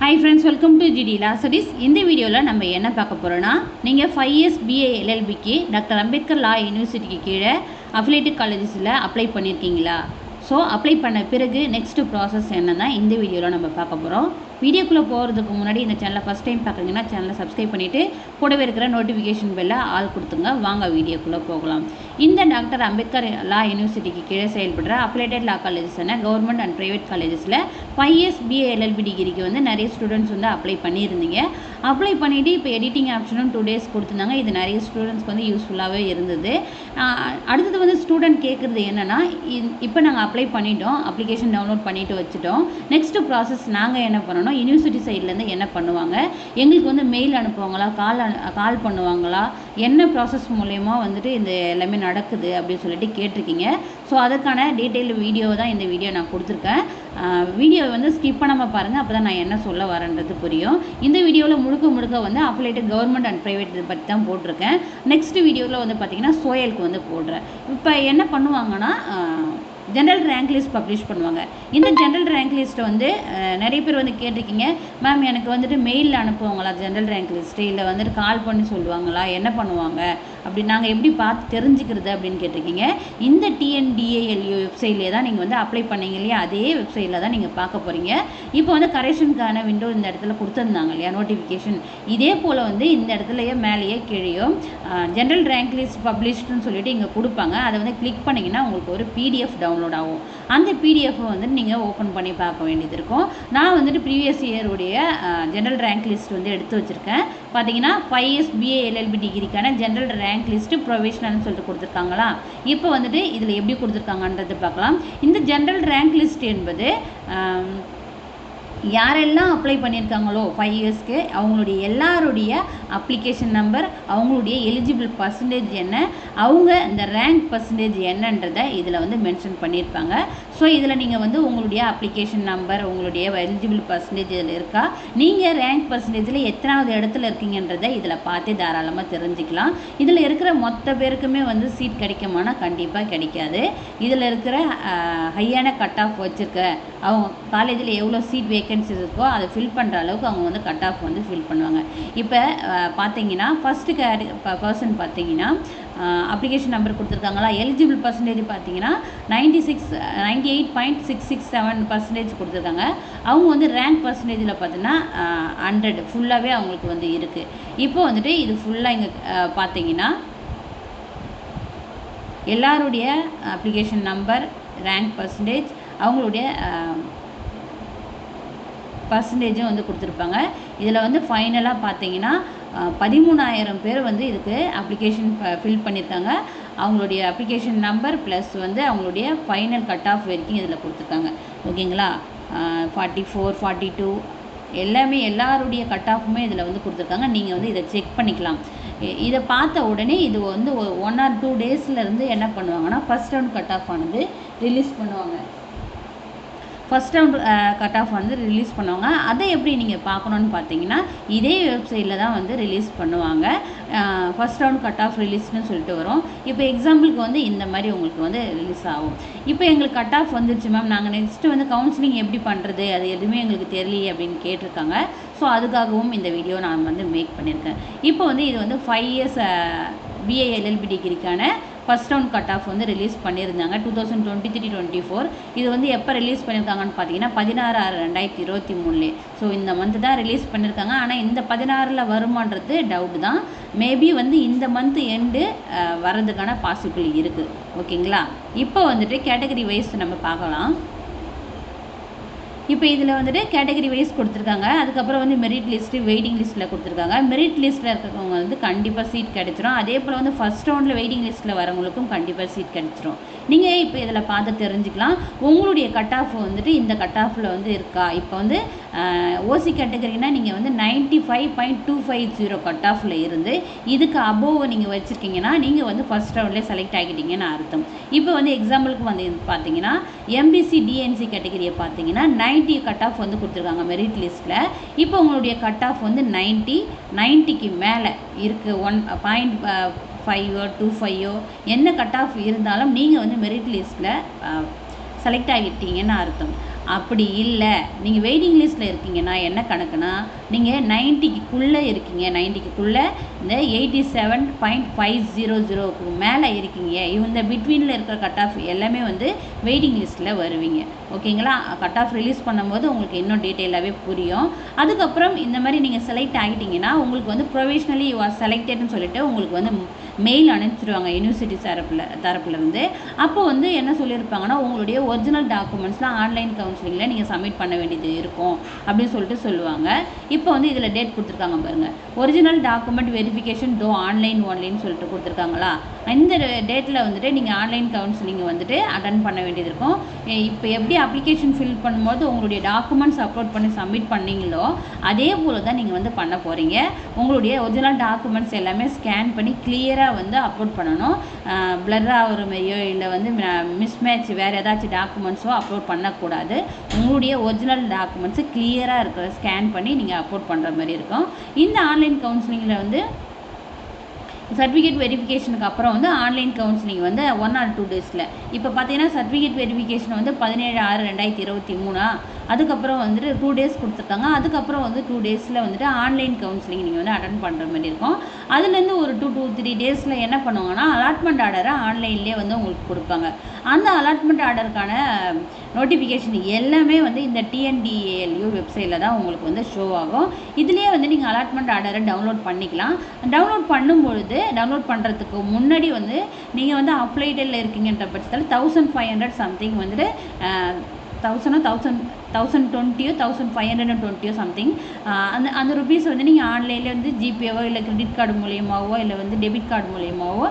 High friends welcome to ஜிடி லாசடிஸ் இந்த வீடியோவில் நம்ம என்ன பார்க்க போகிறோன்னா நீங்கள் ஃபைவ் இயர்ஸ் பிஏ எல்எல்பிக்கு டாக்டர் அம்பேத்கர் லா யூனிவர்சிட்டிக்கு கீழே அஃபிலேட்டட் காலேஜஸில் அப்ளை பண்ணியிருக்கீங்களா ஸோ அப்ளை பண்ண பிறகு நெக்ஸ்ட்டு ப்ராசஸ் என்னன்னா இந்த வீடியோவில் நம்ம பார்க்க போகிறோம் வீடியோக்குள்ளே போகிறதுக்கு முன்னாடி இந்த சேனலை ஃபஸ்ட் டைம் பார்க்குறீங்கன்னா சேனலை சப்ஸ்கிரைப் பண்ணிவிட்டு கூடவே இருக்கிற நோட்டிஃபிகேஷன் பெல்ல ஆள் கொடுத்துங்க வாங்க வீடியோக்குள்ளே போகலாம். இந்த டாக்டர் அம்பேத்கர் லா யூனிவர்சிட்டிக்கு கீழே செயல்படுற அப்ளைடட் லா காலேஜஸ்னா கவர்மெண்ட் அண்ட் ப்ரைவேட் காலேஜஸில் ஃபைவ் இயர்ஸ் பிஏஎல்எல்பி டிகிரிக்கு வந்து நிறைய ஸ்டூடெண்ட்ஸ் வந்து அப்ளை பண்ணியிருந்தீங்க. அப்ளை பண்ணிவிட்டு இப்போ எடிட்டிங் ஆப்ஷனும் டூ டேஸ் கொடுத்துருந்தாங்க. இது நிறைய ஸ்டூடெண்ட்ஸ்க்கு வந்து யூஸ்ஃபுல்லாகவே இருந்தது. அடுத்தது வந்து ஸ்டூடெண்ட் கேட்குறது என்னென்னா இப்போ நாங்கள் அப்ளை பண்ணிட்டோம். அப்ளிகேஷன் டவுன்லோட் பண்ணிட்டு வச்சுட்டோம். நெக்ஸ்ட்டு ப்ராசஸ் நாங்கள் என்ன பண்ணணும்? யூனிவர்சிட்டி சைட்லேருந்து என்ன பண்ணுவாங்க? எங்களுக்கு வந்து மெயில் அனுப்புவாங்களா? கால் கால் பண்ணுவாங்களா? என்ன ப்ராசஸ் மூலயமா வந்துட்டு இந்த எல்லாமே நடக்குது அப்படின்னு சொல்லிட்டு கேட்டிருக்கீங்க. ஸோ அதுக்கான டீட்டெயில் வீடியோ தான் இந்த வீடியோ நான் கொடுத்துருக்கேன். வீடியோ வந்து ஸ்கிப் பண்ணாமல் பாருங்கள் அப்போ தான் நான் என்ன சொல்ல வரேன்றது புரியும். இந்த வீடியோவில் முழுக்க முழுக்க வந்து அப்ளைட்டு கவர்மெண்ட் அண்ட் ப்ரைவேட் இதை பற்றி தான் போட்டிருக்கேன். நெக்ஸ்ட் வீடியோவில் வந்து பார்த்தீங்கன்னா சோயலுக்கு வந்து போடுறேன். இப்போ என்ன பண்ணுவாங்கன்னா ஜென்ரல் ரேங்க் லிஸ்ட் பப்ளிஷ் பண்ணுவாங்க. இந்த ஜென்ரல் ரேங்க் லிஸ்ட்டை வந்து நிறைய பேர் வந்து கேட்டிருக்கீங்க. மேம் எனக்கு வந்துட்டு மெயிலில் அனுப்புவாங்களா ஜென்ரல் ரேங்க் லிஸ்ட்டு இல்லை வந்துட்டு கால் பண்ணி சொல்லுவாங்களா? என்ன பண்ணுவாங்க? அப்படி நாங்கள் எப்படி பார்த்து தெரிஞ்சுக்கிறது அப்படின்னு கேட்டிருக்கீங்க. இந்த டிஎன்டிஏஎல்யூ வெப்சைட்லேயே தான் நீங்கள் வந்து அப்ளை பண்ணீங்க இல்லையா? அதே வெப்சைட்டில் தான் நீங்கள் பார்க்க போகிறீங்க இப்போ வந்து கரெக்ஷனுக்கான விண்டோ இந்த இடத்துல கொடுத்துருந்தாங்க இல்லையா? நோட்டிஃபிகேஷன் இதே போல் வந்து இந்த இடத்துலயே மேலேயே கீழேயோ ஜென்ரல் ரேங்க் லிஸ்ட் பப்ளிஷ்டுன்னு சொல்லிட்டு இங்கே கொடுப்பாங்க. அதை வந்து கிளிக் பண்ணிங்கன்னா உங்களுக்கு ஒரு பிடிஎஃப் டவுன் டவுன்லோட் ஆகும். அந்த பிடிஎஃப் வந்துட்டு நீங்கள் ஓப்பன் பண்ணி பார்க்க வேண்டியது இருக்கும். நான் வந்துட்டு ப்ரீவியஸ் இயருடைய ஜென்ரல் ரேங்க் லிஸ்ட் வந்து எடுத்து வச்சுருக்கேன். பார்த்தீங்கன்னா ஃபைவ் இயர்ஸ் பிஏ எல்எல்பி டிகிரிக்கான ஜென்ரல் ரேங்க் லிஸ்ட்டு ப்ரொவிஷனல்னு சொல்லிட்டு கொடுத்துருக்காங்களா? இப்போ வந்துட்டு இதில் எப்படி கொடுத்துருக்காங்கன்றது பார்க்கலாம். இந்த ஜென்ரல் ரேங்க் லிஸ்ட் என்பது யாரெல்லாம் அப்ளை பண்ணியிருக்காங்களோ ஃபைவ் இயர்ஸ்க்கு அவங்களுடைய எல்லாருடைய அப்ளிகேஷன் நம்பர் அவங்களுடைய எலிஜிபிள் பர்சன்டேஜ் என்ன அவங்க இந்த ரேங்க் பர்சன்டேஜ் என்னன்றதை இதில் வந்து மென்ஷன் பண்ணியிருப்பாங்க. ஸோ இதில் நீங்கள் வந்து உங்களுடைய அப்ளிகேஷன் நம்பர் உங்களுடைய எலிஜிபிள் பர்சன்டேஜ் இதில் இருக்கா? நீங்கள் ரேங்க் பர்சன்டேஜில் எத்தனாவது இடத்துல இருக்கீங்கன்றதை இதில் பார்த்து தாராளமாக தெரிஞ்சுக்கலாம். இதில் இருக்கிற மொத்த பேருக்குமே வந்து சீட் கிடைக்குமானா கண்டிப்பாக கிடைக்காது. இதில் இருக்கிற ஹையான கட் ஆஃப் வச்சுருக்க அவங்க காலேஜில் எவ்வளோ சீட் வேகன்சிஸ் இருக்கோ அதை ஃபில் பண்ணுற அளவுக்கு அவங்க வந்து கட் ஆஃப் வந்து ஃபில் பண்ணுவாங்க. இப்போ பார்த்தீங்கன்னா ஃபஸ்ட்டு கேட் பர்சன் பார்த்தீங்கன்னா அப்ளிகேஷன் நம்பர் கொடுத்துருக்காங்களா எலிஜிபிள் பர்சன்டேஜ் பார்த்தீங்கன்னா ninety six ninety eight point six six seven percentage கொடுத்துருக்காங்க. அவங்க வந்து ரேங்க் பர்சன்டேஜில் பார்த்தீங்கன்னா ஹண்ட்ரட் ஃபுல்லாகவே அவங்களுக்கு வந்து இருக்குது இப்போ வந்துட்டு இது ஃபுல்லாக இங்கே பார்த்தீங்கன்னா எல்லாருடைய அப்ளிகேஷன் நம்பர் ரேங்க் பர்சன்டேஜ் அவங்களுடைய பர்சன்டேஜும் வந்து கொடுத்துருப்பாங்க. இதில் வந்து ஃபைனலாக பார்த்தீங்கன்னா பதிமூணாயிரம் பேர் வந்து இதுக்கு அப்ளிகேஷன் ஃபில் பண்ணியிருக்காங்க அவங்களுடைய அப்ளிகேஷன் நம்பர் ப்ளஸ் வந்து அவங்களுடைய ஃபைனல் கட் ஆஃப் வரைக்கும் இதில் கொடுத்துருக்காங்க. ஓகேங்களா? ஃபார்ட்டி ஃபோர் ஃபார்ட்டி டூ எல்லாமே எல்லாருடைய கட் ஆஃபுமே இதில் வந்து கொடுத்துருக்காங்க. நீங்கள் வந்து இதை செக் பண்ணிக்கலாம். இதை பார்த்த உடனே இது வந்து ஒன் ஆர் டூ டேஸ்லேருந்து என்ன பண்ணுவாங்கன்னா ஃபஸ்ட் ரவுண்ட் கட் ஆஃப் ஆனது ரிலீஸ் பண்ணுவாங்க. ஃபஸ்ட் ரவுண்ட் கட் ஆஃப் வந்து ரிலீஸ் பண்ணுவாங்க. அதை எப்படி நீங்கள் பார்க்கணுன்னு பார்த்தீங்கன்னா இதே வெப்சைட்டில் தான் வந்து ரிலீஸ் பண்ணுவாங்க. ஃபஸ்ட் ரவுண்ட் கட் ஆஃப் ரிலீஸ்னு சொல்லிட்டு வரும். இப்போ எக்ஸாம்பிளுக்கு வந்து இந்த மாதிரி உங்களுக்கு வந்து ரிலீஸ் ஆகும். இப்போ எங்களுக்கு கட் ஆஃப் வந்துருச்சு மேம் நாங்கள் நெக்ஸ்ட்டு வந்து கவுன்சிலிங் எப்படி பண்ணுறது அது எதுவுமே எங்களுக்கு தெரியலையே அப்படின்னு கேட்டிருக்காங்க. ஸோ அதுக்காகவும் இந்த வீடியோ நான் வந்து மேக் பண்ணியிருக்கேன். இப்போ வந்து இது வந்து ஃபைவ் இயர்ஸ் பிஏஎல்எல்பி டிகிரிக்கான ஃபஸ்ட் ரவுண்ட் கட் ஆஃப் வந்து ரிலீஸ் பண்ணியிருந்தாங்க two thousand twenty three twenty four இது வந்து எப்போ ரிலீஸ் பண்ணியிருக்காங்கன்னு பார்த்தீங்கன்னா பதினாறு ஆறு ரெண்டாயிரத்தி இருபத்தி மூணுலே. ஸோ இந்த மந்த் தான் ரிலீஸ் பண்ணியிருக்காங்க. ஆனால் இந்த பதினாறில் வருமானது டவுட் தான். மேபி வந்து இந்த மந்த் எண்டு வர்றதுக்கான பாசிபிள் இருக்குது ஓகேங்களா இப்போ வந்துட்டு கேட்டகரி வைஸ் நம்ம பார்க்கலாம். இப்போ இதில் வந்துட்டு கேட்டகரி வைஸ் கொடுத்துருக்காங்க. அதுக்கப்புறம் வந்து மெரிட் லிஸ்ட்டு வெயிட்டிங் லிஸ்ட்டில் கொடுத்துருக்காங்க. மெரிட் லிஸ்ட்டில் இருக்கிறவங்க வந்து கண்டிப்பாக சீட் கிடைச்சிரும். அதே போல் வந்து ஃபஸ்ட் ரவுண்டில் வெயிட்டிங் லிஸ்ட்டில் வரவங்களுக்கும் கண்டிப்பாக சீட் கிடைச்சிரும். நீங்கள் இப்போ இதில் பார்த்து தெரிஞ்சுக்கலாம். உங்களுடைய கட் ஆஃப் வந்துட்டு இந்த கட் ஆஃபில் வந்து இருக்கா? இப்போ வந்து ஓசி கேட்டகரினா நீங்கள் வந்து ninety five point two five zero cut ஆஃபில் இருந்து இதுக்கு அபோவ் நீங்கள் வச்சுருக்கீங்கன்னா நீங்கள் வந்து ஃபஸ்ட் ரவுண்ட்லேயே செலக்ட் ஆகிட்டீங்கன்னு அர்த்தம். இப்போ வந்து எக்ஸாம்பிளுக்கு வந்து பார்த்தீங்கன்னா எம்பிசி டிஎன்சி கேட்டகரியை பார்த்தீங்கன்னா நைன்ட்டி கட் ஆஃப் வந்து கொடுத்துருக்காங்க மெரிட் லிஸ்ட்டில் இப்போ உங்களுடைய கட் ஆஃப் வந்து நைன்ட்டி நைன்ட்டிக்கு மேலே இருக்குது ஒன் பாயிண்ட் ஃபைவோ டூ ஃபைவோ என்ன கட் ஆஃப் இருந்தாலும் நீங்கள் வந்து மெரிட் லிஸ்ட்டில் செலக்ட் ஆகிட்டீங்கன்னு அர்த்தம். அப்படி இல்லை. நீங்கள் வெயிட்டிங் லிஸ்ட்டில் இருக்கீங்கன்னா என்ன கணக்குனா நீங்கள் நைன்ட்டிக்குள்ளே இருக்கீங்க. நைன்ட்டிக்குள்ளே இந்த eighty seven point five zero ஜீரோக்கு மேலே இருக்கீங்க. இந்த பிட்வீனில் இருக்கிற கட் ஆஃப் எல்லாமே வந்து வெயிட்டிங் லிஸ்ட்டில் வருவீங்க. ஓகேங்களா? கட் ஆஃப் ரிலீஸ் பண்ணும்போது உங்களுக்கு இன்னும் டீட்டெயிலாகவே புரியும். அதுக்கப்புறம் இந்த மாதிரி நீங்கள் செலக்ட் ஆகிட்டிங்கன்னா உங்களுக்கு வந்து ப்ரொவிஷ்னலி யூ ஆர் செலக்டட்னு சொல்லிட்டு உங்களுக்கு வந்து மெயில் அனுப்பிச்சிடுவாங்க யூனிவர்சிட்டி தரப்பில் தரப்புலேருந்து அப்போ வந்து என்ன சொல்லியிருப்பாங்கன்னா உங்களுடைய ஒரிஜினல் டாக்குமெண்ட்ஸ்லாம் ஆன்லைன் கவுன்சிலிங்கில் நீங்கள் சப்மிட் பண்ண வேண்டியது இருக்கும் அப்படின்னு சொல்லிட்டு சொல்லுவாங்க. இப்போ வந்து இதில் டேட் கொடுத்துருக்காங்க பாருங்கள் original document verification to online ஒன்லைன்னு சொல்லிட்டு கொடுத்துருக்காங்களா? இந்த டேட்டில் வந்துட்டு நீங்கள் ஆன்லைன் கவுன்சிலிங் வந்துட்டு அட்டன் பண்ண வேண்டியது இருக்கும். இப்போ எப்படி அப்ளிகேஷன் ஃபில் பண்ணும்போது உங்களுடைய டாக்குமெண்ட்ஸ் அப்லோட் பண்ணி சப்மிட் பண்ணீங்களோ அதே போல் தான் நீங்கள் வந்து பண்ண போகிறீங்க உங்களுடைய ஒரிஜினல் டாக்குமெண்ட்ஸ் எல்லாமே ஸ்கேன் பண்ணி கிளியராக வந்து அப்லோட் பண்ணணும். பிளர் ஆகிற மாதிரியோ இல்லை வந்து மிஸ்மேட்ச் வேறு ஏதாச்சும் டாக்குமெண்ட்ஸோ அப்லோட் பண்ணக்கூடாது. உங்களுடைய ஒரிஜினல் டாக்குமெண்ட்ஸு கிளியராக இருக்கிற ஸ்கேன் பண்ணி நீங்கள் அப்லோட் பண்ணுற மாதிரி இருக்கும். இந்த ஆன்லைன் கவுன்சிலிங்கில் வந்து சர்டிஃபிகேட் வெரிஃபிகேஷனுக்கு அப்புறம் வந்து ஆன்லைன் கவுன்சிலிங் வந்து ஒன் ஆர் டூ டேஸில் இப்போ பார்த்தீங்கன்னா சர்டிஃபிகேட் வெரிஃபிகேஷன் வந்து பதினேழு ஆறு ரெண்டாயிரத்தி இருபத்தி மூணா. அதுக்கப்புறம் வந்துட்டு டூ டேஸ் கொடுத்துருக்காங்க. அதுக்கப்புறம் வந்து டூ டேஸில் வந்துட்டு ஆன்லைன் கவுன்சிலிங் நீங்கள் வந்து அட்டன் பண்ணுற மாதிரி இருக்கும். அதுலேருந்து ஒரு டூ டூ த்ரீ டேஸில் என்ன பண்ணுவாங்கன்னா அலாட்மெண்ட் ஆர்டரை ஆன்லைன்லேயே வந்து உங்களுக்கு கொடுப்பாங்க. அந்த அலாட்மெண்ட் ஆர்டருக்கான நோட்டிஃபிகேஷன் எல்லாமே வந்து இந்த டிஎன்டிஏஎல்யூ வெப்சைட்டில் தான் உங்களுக்கு வந்து ஷோ ஆகும். இதுலேயே வந்து நீங்கள் அலாட்மெண்ட் ஆர்டரை டவுன்லோட் பண்ணிக்கலாம். டவுன்லோட் பண்ணும்பொழுது டவுன்லோட் பண்ணுறதுக்கு முன்னாடி வந்து நீங்கள் வந்து அப்ளைடில் இருக்கீங்கன்ற பட்சத்தில் தௌசண்ட் ஃபைவ் ஹண்ட்ரட் சம்திங் வந்துட்டு தௌசண்டோ தௌசண்ட் தௌசண்ட் டுவெண்ட்டியோ தௌசண்ட் ஃபைவ் ஹண்ட்ரட் அண்ட் டுவெண்ட்டியோ சம்திங் அந்த அந்த ருபீஸ் வந்து நீங்கள் ஆன்லைனில் வந்து ஜிபேவோ இல்லை கிரெடிட் கார்டு மூலியமாகவோ இல்லை வந்து டெபிட் கார்டு மூலியமாகவோ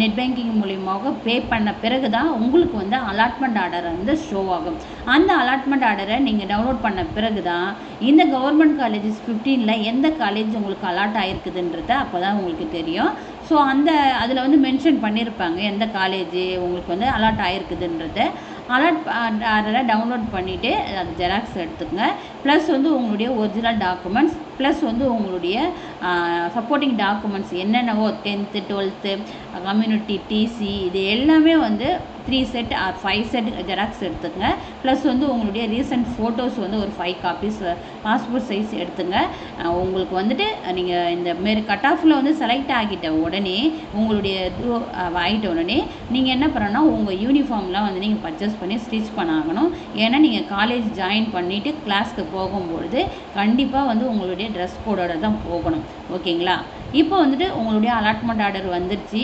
நெட் பேங்கிங் மூலியமாகவோ பே பண்ண பிறகு தான் உங்களுக்கு வந்து அலாட்மெண்ட் ஆர்டர் வந்து ஷோ ஆகும். அந்த அலாட்மெண்ட் ஆர்டரை நீங்கள் டவுன்லோட் பண்ண பிறகு தான் இந்த கவர்மெண்ட் காலேஜஸ் ஃபிஃப்டீனில் எந்த காலேஜ் உங்களுக்கு அலாட் ஆகிருக்குதுன்றத அப்போ தான் உங்களுக்கு தெரியும். ஸோ அந்த அதில் வந்து மென்ஷன் பண்ணியிருப்பாங்க எந்த காலேஜ் உங்களுக்கு வந்து அலாட் ஆகிருக்குதுன்றத அலாட் அதெல்லாம் டவுன்லோட் பண்ணிவிட்டு அது ஜெராக்ஸ் எடுத்துக்கங்க. ப்ளஸ் வந்து உங்களுடைய ஒரிஜினல் டாக்குமெண்ட்ஸ் ப்ளஸ் வந்து உங்களுடைய சப்போர்ட்டிங் டாக்குமெண்ட்ஸ் என்னென்னவோ டென்த்து டுவெல்த்து கம்யூனிட்டி டிசி இது எல்லாமே வந்து three set or five set xerox எடுத்துங்க ப்ளஸ் வந்து உங்களுடைய ரீசெண்ட் ஃபோட்டோஸ் வந்து ஒரு ஃபைவ் காப்பீஸ் பாஸ்போர்ட் சைஸ் எடுத்துங்க. உங்களுக்கு வந்துட்டு நீங்கள் இந்த மாரி கட் ஆஃபில் வந்து செலக்ட் ஆகிட்ட உடனே உங்களுடைய இது ஆகிட்ட உடனே நீங்கள் என்ன பண்ணணும்னா உங்கள் யூனிஃபார்ம்லாம் வந்து நீங்கள் பர்ச்சேஸ் பண்ணி ஸ்டிச் பண்ணாகணும் ஏன்னா நீங்கள் காலேஜ் ஜாயின் பண்ணிவிட்டு கிளாஸ்க்கு போகும்பொழுது கண்டிப்பாக வந்து உங்களுடைய ட்ரெஸ் கோடோட தான் போகணும். ஓகேங்களா? இப்போ வந்துட்டு உங்களுடைய அலாட்மெண்ட் ஆர்டர் வந்துருச்சு.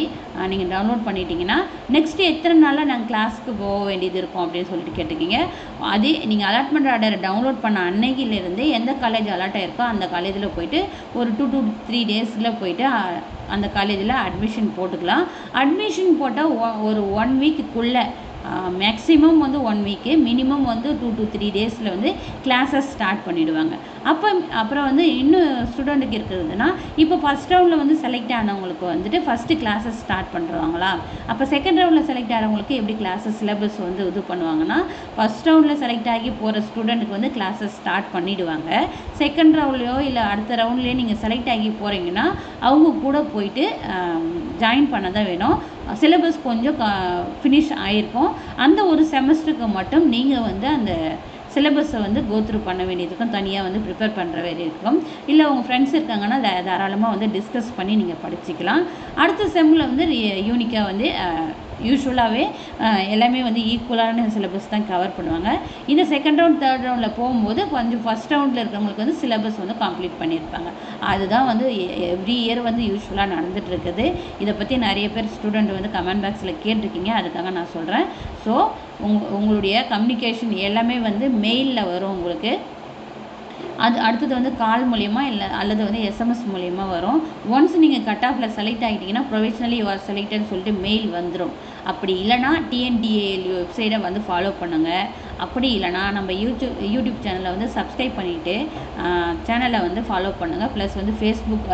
நீங்கள் டவுன்லோட் பண்ணிட்டீங்கன்னா நெக்ஸ்ட் எத்தனை நாளில் நாங்கள் கிளாஸ்க்கு போக வேண்டியது இருக்கும் அப்படின்னு சொல்லிட்டு கேட்டிருக்கீங்க. அதே நீங்கள் அலாட்மெண்ட் ஆர்டர் டவுன்லோட் பண்ண அன்னைக்கிலேருந்து எந்த காலேஜ் அலாட் ஆயிருக்கோ அந்த காலேஜில் போயிட்டு ஒரு டூ டூ த்ரீ டேஸில் போயிட்டு அந்த காலேஜில் அட்மிஷன் போட்டுக்கலாம். அட்மிஷன் போட்டால் ஒரு ஒன் வீக்குக்குள்ளே மேக்ஸிமம் வந்து ஒன் வீக்கு மினிமம் வந்து டூ டு த்ரீ டேஸில் வந்து கிளாஸஸ் ஸ்டார்ட் பண்ணிவிடுவாங்க அப்போ அப்புறம் வந்து இன்னும் ஸ்டூடெண்ட்டுக்கு இருக்கிறதுனா இப்போ ஃபஸ்ட் ரவுண்டில் வந்து செலக்ட் ஆனவங்களுக்கு வந்துட்டு ஃபஸ்ட்டு கிளாஸஸ் ஸ்டார்ட் பண்ணுறாங்களா அப்போ செகண்ட் ரவுண்டில் செலக்ட் ஆனவங்களுக்கு எப்படி கிளாஸஸ் சிலபஸ் வந்து இது பண்ணுவாங்கன்னா ஃபஸ்ட் ரவுண்டில் செலக்ட் ஆகி போகிற ஸ்டூடெண்ட்டுக்கு வந்து கிளாஸஸ் ஸ்டார்ட் பண்ணிவிடுவாங்க செகண்ட் ரவுண்ட்லேயோ இல்லை அடுத்த ரவுண்ட்லேயோ நீங்கள் செலக்ட் ஆகி போகிறீங்கன்னா அவங்க கூட போயிட்டு ஜாயின் பண்ண தான் வேணும். சிலபஸ் கொஞ்சம் ஃபினிஷ் ஆகிருக்கும் அந்த ஒரு செமஸ்டருக்கு மட்டும் நீங்கள் வந்து அந்த சிலபஸை வந்து கோத்ரூ பண்ண வேண்டியது இருக்கும் தனியாக வந்து ப்ரிப்பேர் பண்ணுற வேண்டியது இருக்கும் இல்லை உங்கள் ஃப்ரெண்ட்ஸ் இருக்காங்கன்னா தாராளமாக வந்து டிஸ்கஸ் பண்ணி நீங்கள் படிச்சுக்கலாம். அடுத்த செம்மில் வந்து யூனிக்காக வந்து யூஸ்வலாகவே எல்லாமே வந்து ஈக்குவலான சிலபஸ் தான் கவர் பண்ணுவாங்க. இந்த செகண்ட் ரவுண்ட் தேர்ட் ரவுண்டில் போகும்போது கொஞ்சம் ஃபஸ்ட் ரவுண்டில் இருக்கிறவங்களுக்கு வந்து சிலபஸ் வந்து கம்ப்ளீட் பண்ணியிருப்பாங்க. அதுதான் வந்து எவ்ரி இயர் வந்து யூஸ்வலாக நடந்துகிட்ருக்குது இதை பற்றி நிறைய பேர் ஸ்டூடெண்ட் வந்து கமெண்ட் பாக்ஸில் கேட்டிருக்கீங்க. அதுக்காக நான் சொல்கிறேன் ஸோ உங் உங்களுடைய கம்யூனிகேஷன் எல்லாமே வந்து மெயிலில் வரும் உங்களுக்கு. அது அடுத்தது வந்து கால் மூலிமா இல்லை அல்லது வந்து எஸ்எம்எஸ் மூலியமா வரும். ஒன்ஸ் நீங்கள் கட் ஆஃபில் செலக்ட் ஆகிட்டீங்கன்னா ப்ரொவிஷனலி யூ ஆர் செலக்டட்னு சொல்லிட்டு மெயில் வந்துடும் அப்படி இல்லைனா டிஎன்டிஏஎல் வெப்சைட்டை வந்து ஃபாலோ பண்ணுங்கள் அப்படி இல்லைனா நம்ம யூடியூப் யூடியூப் சேனலை வந்து சப்ஸ்கிரைப் பண்ணிவிட்டு சேனலை வந்து ஃபாலோ பண்ணுங்கள் ப்ளஸ் வந்து ஃபேஸ்புக்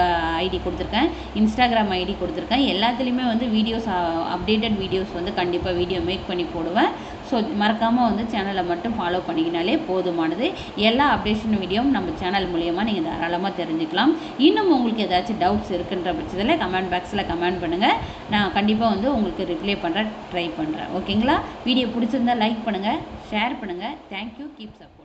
ஐடி கொடுத்துருக்கேன். இன்ஸ்டாகிராம் ஐடி கொடுத்துருக்கேன். எல்லாத்துலேயுமே வந்து வீடியோஸ் அப்டேட்டட் வீடியோஸ் வந்து கண்டிப்பாக வீடியோ மேக் பண்ணி போடுவேன். ஸோ மறக்காமல் வந்து சேனலை மட்டும் ஃபாலோ பண்ணிக்கினாலே போதுமானது. எல்லா அப்டேஷன் வீடியோவும் நம்ம சேனல் மூலியமாக நீங்கள் தாராளமாக தெரிஞ்சுக்கலாம். இன்னும் உங்களுக்கு ஏதாச்சும் டவுட்ஸ் இருக்குன்ற பட்சத்தில் கமெண்ட் பாக்ஸில் கமெண்ட் பண்ணுங்கள் நான் கண்டிப்பாக வந்து உங்களுக்கு ரிப்ளை பண்ணுற ட்ரை பண்ணுறேன் ஓகேங்களா வீடியோ பிடிச்சிருந்தா லைக் பண்ணுங்கள் ஷேர் பண்ணுங்கள் தேங்க்யூ கீப் சப்போர்ட்